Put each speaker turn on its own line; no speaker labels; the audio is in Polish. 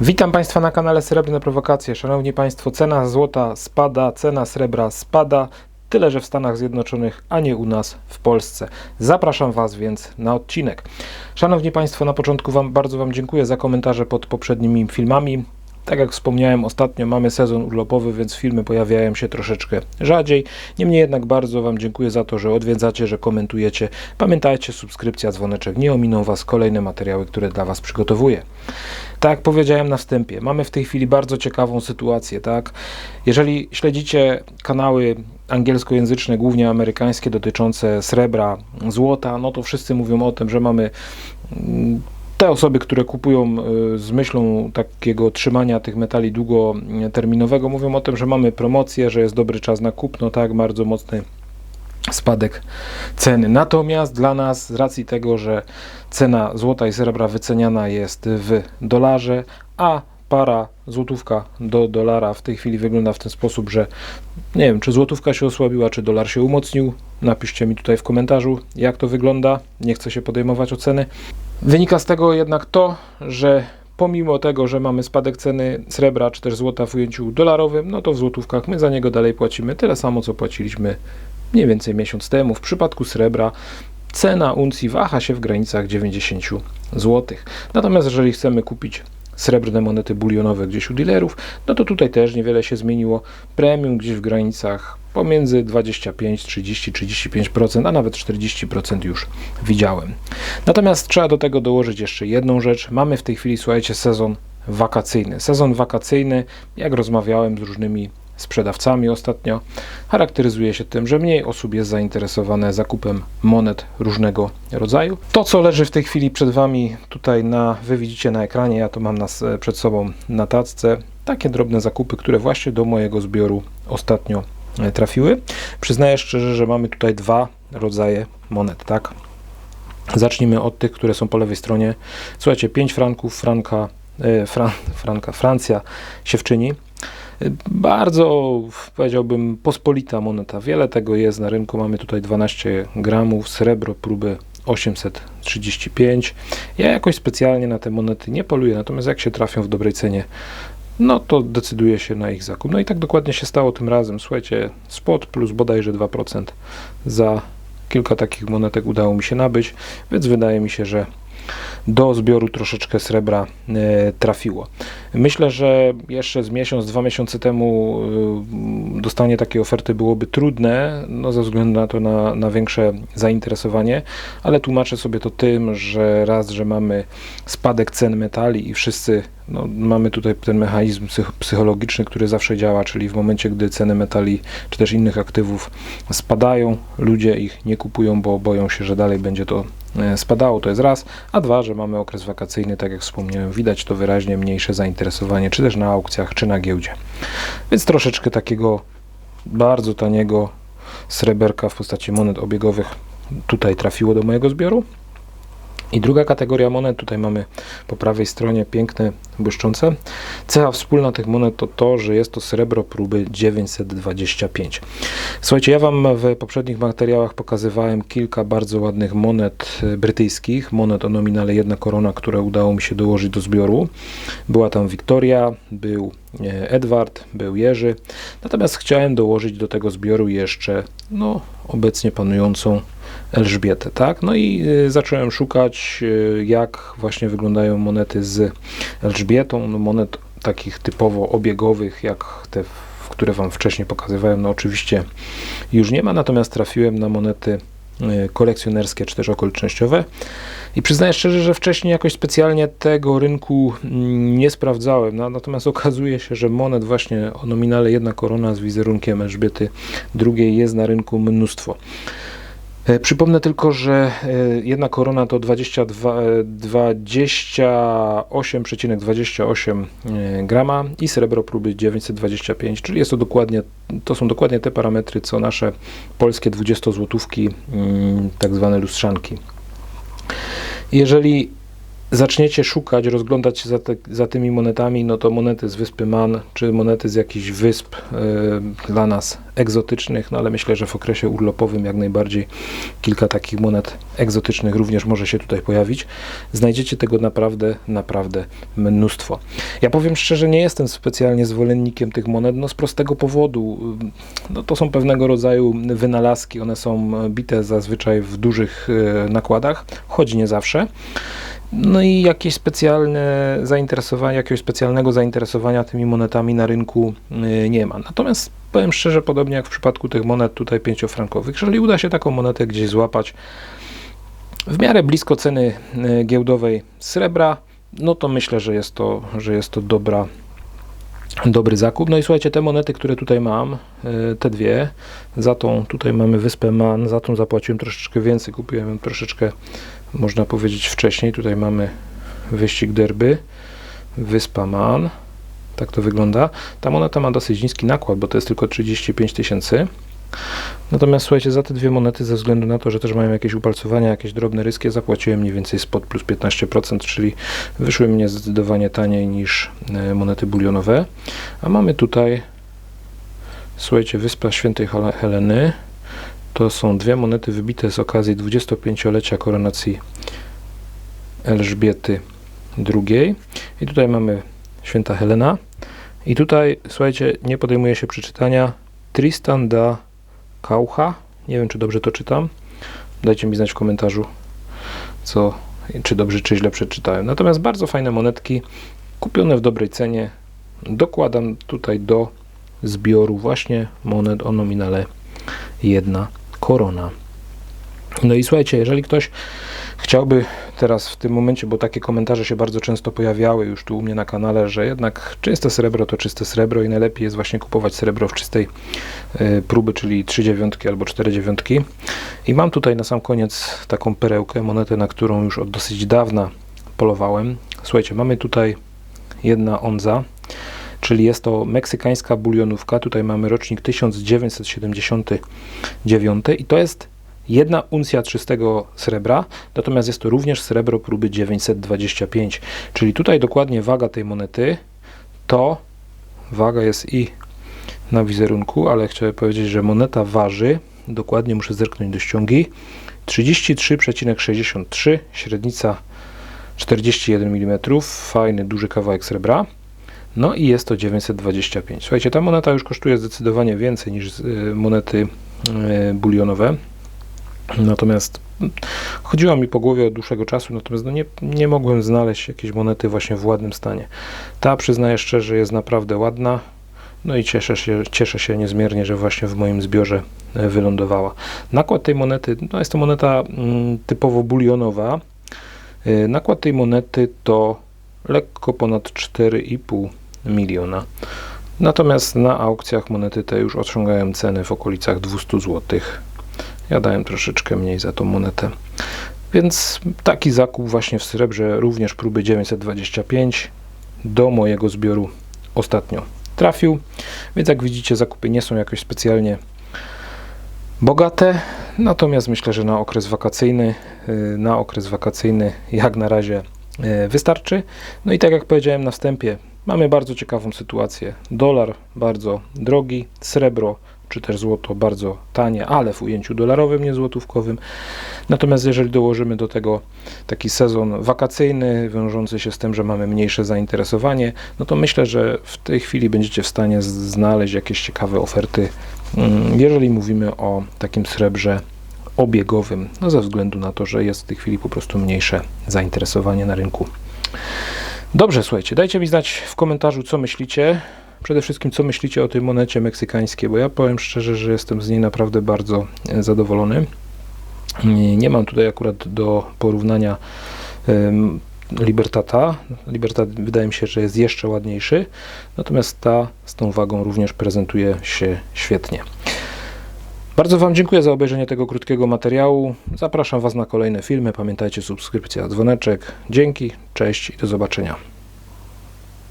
Witam Państwa na kanale Srebrne Prowokacje. Szanowni Państwo, cena złota spada, cena srebra spada, tyle że w Stanach Zjednoczonych, a nie u nas w Polsce. Zapraszam Was więc na odcinek. Szanowni Państwo, na początku Wam bardzo Wam dziękuję za komentarze pod poprzednimi filmami. Tak jak wspomniałem ostatnio, mamy sezon urlopowy, więc filmy pojawiają się troszeczkę rzadziej. Niemniej jednak bardzo Wam dziękuję za to, że odwiedzacie, że komentujecie. Pamiętajcie, subskrypcja, dzwoneczek, nie ominą Was kolejne materiały, które dla Was przygotowuję. Tak jak powiedziałem na wstępie, mamy w tej chwili bardzo ciekawą sytuację, tak? Jeżeli śledzicie kanały angielskojęzyczne, głównie amerykańskie, dotyczące srebra, złota, no to wszyscy mówią o tym, że mamy mm, te osoby, które kupują y, z myślą takiego trzymania tych metali długoterminowego, mówią o tym, że mamy promocję, że jest dobry czas na kupno, tak, bardzo mocny spadek ceny. Natomiast dla nas, z racji tego, że cena złota i srebra wyceniana jest w dolarze, a para złotówka do dolara w tej chwili wygląda w ten sposób, że nie wiem, czy złotówka się osłabiła, czy dolar się umocnił. Napiszcie mi tutaj w komentarzu, jak to wygląda. Nie chcę się podejmować oceny. Wynika z tego jednak to, że pomimo tego, że mamy spadek ceny srebra czy też złota w ujęciu dolarowym, no to w złotówkach my za niego dalej płacimy tyle samo, co płaciliśmy mniej więcej miesiąc temu. W przypadku srebra cena uncji waha się w granicach 90 zł. Natomiast jeżeli chcemy kupić srebrne monety bulionowe gdzieś u dealerów, no to tutaj też niewiele się zmieniło. Premium gdzieś w granicach pomiędzy 25, 30, 35%, a nawet 40% już widziałem. Natomiast trzeba do tego dołożyć jeszcze jedną rzecz. Mamy w tej chwili, słuchajcie, sezon wakacyjny. Sezon wakacyjny, jak rozmawiałem z różnymi sprzedawcami ostatnio, charakteryzuje się tym, że mniej osób jest zainteresowane zakupem monet różnego rodzaju. To, co leży w tej chwili przed Wami tutaj na, Wy widzicie na ekranie, ja to mam nas przed sobą na tacce, takie drobne zakupy, które właśnie do mojego zbioru ostatnio e, trafiły. Przyznaję szczerze, że mamy tutaj dwa rodzaje monet, tak? Zacznijmy od tych, które są po lewej stronie. Słuchajcie, 5 franków, franka, e, fran, franka, Francja się wczyni. Bardzo, powiedziałbym, pospolita moneta. Wiele tego jest na rynku. Mamy tutaj 12 gramów, srebro próby 835. Ja jakoś specjalnie na te monety nie poluję, natomiast jak się trafią w dobrej cenie, no to decyduje się na ich zakup. No i tak dokładnie się stało tym razem. Słuchajcie, spot plus bodajże 2% za kilka takich monetek udało mi się nabyć, więc wydaje mi się, że do zbioru troszeczkę srebra e, trafiło. Myślę, że jeszcze z miesiąc, dwa miesiące temu e, dostanie takiej oferty byłoby trudne, no ze względu na to na, na większe zainteresowanie, ale tłumaczę sobie to tym, że raz, że mamy spadek cen metali i wszyscy no, mamy tutaj ten mechanizm psychologiczny, który zawsze działa, czyli w momencie, gdy ceny metali czy też innych aktywów spadają, ludzie ich nie kupują, bo boją się, że dalej będzie to spadało, to jest raz, a dwa, że mamy okres wakacyjny, tak jak wspomniałem, widać to wyraźnie mniejsze zainteresowanie, czy też na aukcjach, czy na giełdzie. Więc troszeczkę takiego bardzo taniego sreberka w postaci monet obiegowych tutaj trafiło do mojego zbioru. I druga kategoria monet, tutaj mamy po prawej stronie piękne, błyszczące. Cecha wspólna tych monet to to, że jest to srebro próby 925. Słuchajcie, ja Wam w poprzednich materiałach pokazywałem kilka bardzo ładnych monet brytyjskich, monet o nominale jedna korona, które udało mi się dołożyć do zbioru. Była tam Wiktoria, był e, Edward, był Jerzy. Natomiast chciałem dołożyć do tego zbioru jeszcze no, obecnie panującą Elżbietę, tak? No i y, zacząłem szukać, y, jak właśnie wyglądają monety z Elżbietą, no monet takich typowo obiegowych, jak te, które Wam wcześniej pokazywałem, no oczywiście już nie ma, natomiast trafiłem na monety kolekcjonerskie czy też okolicznościowe. I przyznaję szczerze, że wcześniej jakoś specjalnie tego rynku mm, nie sprawdzałem. No, natomiast okazuje się, że monet właśnie o nominale jedna korona z wizerunkiem Elżbiety II jest na rynku mnóstwo. E, przypomnę tylko, że e, jedna korona to 28,28 e, grama i srebro próby 925, czyli jest to dokładnie, to są dokładnie te parametry, co nasze polskie 20 złotówki, mm, tak zwane lustrzanki. Jeżeli zaczniecie szukać, rozglądać się za, te, za tymi monetami, no to monety z wyspy Man, czy monety z jakichś wysp y, dla nas egzotycznych, no ale myślę, że w okresie urlopowym jak najbardziej kilka takich monet egzotycznych również może się tutaj pojawić. Znajdziecie tego naprawdę, naprawdę mnóstwo. Ja powiem szczerze, nie jestem specjalnie zwolennikiem tych monet, no z prostego powodu. Y, No to są pewnego rodzaju wynalazki, one są bite zazwyczaj w dużych y, nakładach, choć nie zawsze. No i jakieś specjalne zainteresowanie, jakiegoś specjalnego zainteresowania tymi monetami na rynku y, nie ma. Natomiast powiem szczerze, podobnie jak w przypadku tych monet tutaj pięciofrankowych, jeżeli uda się taką monetę gdzieś złapać w miarę blisko ceny y, giełdowej srebra, no to myślę, że jest to, że jest to dobra, dobry zakup. No i słuchajcie, te monety, które tutaj mam, y, te dwie, za tą tutaj mamy wyspę Man, za tą zapłaciłem troszeczkę więcej, kupiłem ją troszeczkę można powiedzieć wcześniej. Tutaj mamy wyścig derby, wyspa Man. Tak to wygląda. Ta moneta ma dosyć niski nakład, bo to jest tylko 35 tysięcy. Natomiast słuchajcie, za te dwie monety, ze względu na to, że też mają jakieś upalcowania, jakieś drobne ryskie, zapłaciłem mniej więcej spod plus 15%, czyli wyszły mnie zdecydowanie taniej niż e, monety bulionowe. A mamy tutaj, słuchajcie, Wyspa Świętej Hel- Heleny. To są dwie monety wybite z okazji 25-lecia koronacji Elżbiety II. I tutaj mamy Święta Helena. I tutaj, słuchajcie, nie podejmuje się przeczytania Tristan da Kaucha. Nie wiem, czy dobrze to czytam. Dajcie mi znać w komentarzu, co, czy dobrze, czy źle przeczytałem. Natomiast bardzo fajne monetki, kupione w dobrej cenie. Dokładam tutaj do zbioru właśnie monet o nominale jedna korona. No i słuchajcie, jeżeli ktoś chciałby teraz w tym momencie, bo takie komentarze się bardzo często pojawiały już tu u mnie na kanale, że jednak czyste srebro to czyste srebro i najlepiej jest właśnie kupować srebro w czystej y, próby, czyli 3 dziewiątki albo 4 dziewiątki. I mam tutaj na sam koniec taką perełkę, monetę, na którą już od dosyć dawna polowałem. Słuchajcie, mamy tutaj jedna onza, czyli jest to meksykańska bulionówka. Tutaj mamy rocznik 1979 i to jest jedna uncja czystego srebra, natomiast jest to również srebro próby 925, czyli tutaj dokładnie waga tej monety to waga jest i na wizerunku, ale chciałem powiedzieć, że moneta waży, dokładnie muszę zerknąć do ściągi, 33,63, średnica 41 mm, fajny, duży kawałek srebra. No i jest to 925. Słuchajcie, ta moneta już kosztuje zdecydowanie więcej niż y, monety y, bulionowe. Natomiast chodziło mi po głowie od dłuższego czasu, natomiast no nie, nie mogłem znaleźć jakiejś monety właśnie w ładnym stanie. Ta, przyznaję szczerze, jest naprawdę ładna. No i cieszę się, cieszę się niezmiernie, że właśnie w moim zbiorze e, wylądowała. Nakład tej monety, no jest to moneta mm, typowo bulionowa. E, Nakład tej monety to lekko ponad 4,5 miliona. Natomiast na aukcjach monety te już osiągają ceny w okolicach 200 zł. Ja dałem troszeczkę mniej za tą monetę. Więc taki zakup właśnie w srebrze, również próby 925 do mojego zbioru ostatnio trafił. Więc jak widzicie, zakupy nie są jakoś specjalnie bogate. Natomiast myślę, że na okres wakacyjny, y, na okres wakacyjny jak na razie y, wystarczy. No i tak jak powiedziałem na wstępie, mamy bardzo ciekawą sytuację. Dolar bardzo drogi, srebro czy też złoto bardzo tanie, ale w ujęciu dolarowym, nie złotówkowym. Natomiast jeżeli dołożymy do tego taki sezon wakacyjny, wiążący się z tym, że mamy mniejsze zainteresowanie, no to myślę, że w tej chwili będziecie w stanie znaleźć jakieś ciekawe oferty, mm, jeżeli mówimy o takim srebrze obiegowym, no ze względu na to, że jest w tej chwili po prostu mniejsze zainteresowanie na rynku. Dobrze, słuchajcie, dajcie mi znać w komentarzu, co myślicie. Przede wszystkim, co myślicie o tej monecie meksykańskiej, bo ja powiem szczerze, że jestem z niej naprawdę bardzo e, zadowolony. Nie, mam tutaj akurat do porównania Libertata. Libertat wydaje mi się, że jest jeszcze ładniejszy, natomiast ta z tą wagą również prezentuje się świetnie. Bardzo Wam dziękuję za obejrzenie tego krótkiego materiału. Zapraszam Was na kolejne filmy. Pamiętajcie subskrypcja, dzwoneczek. Dzięki, cześć i do zobaczenia.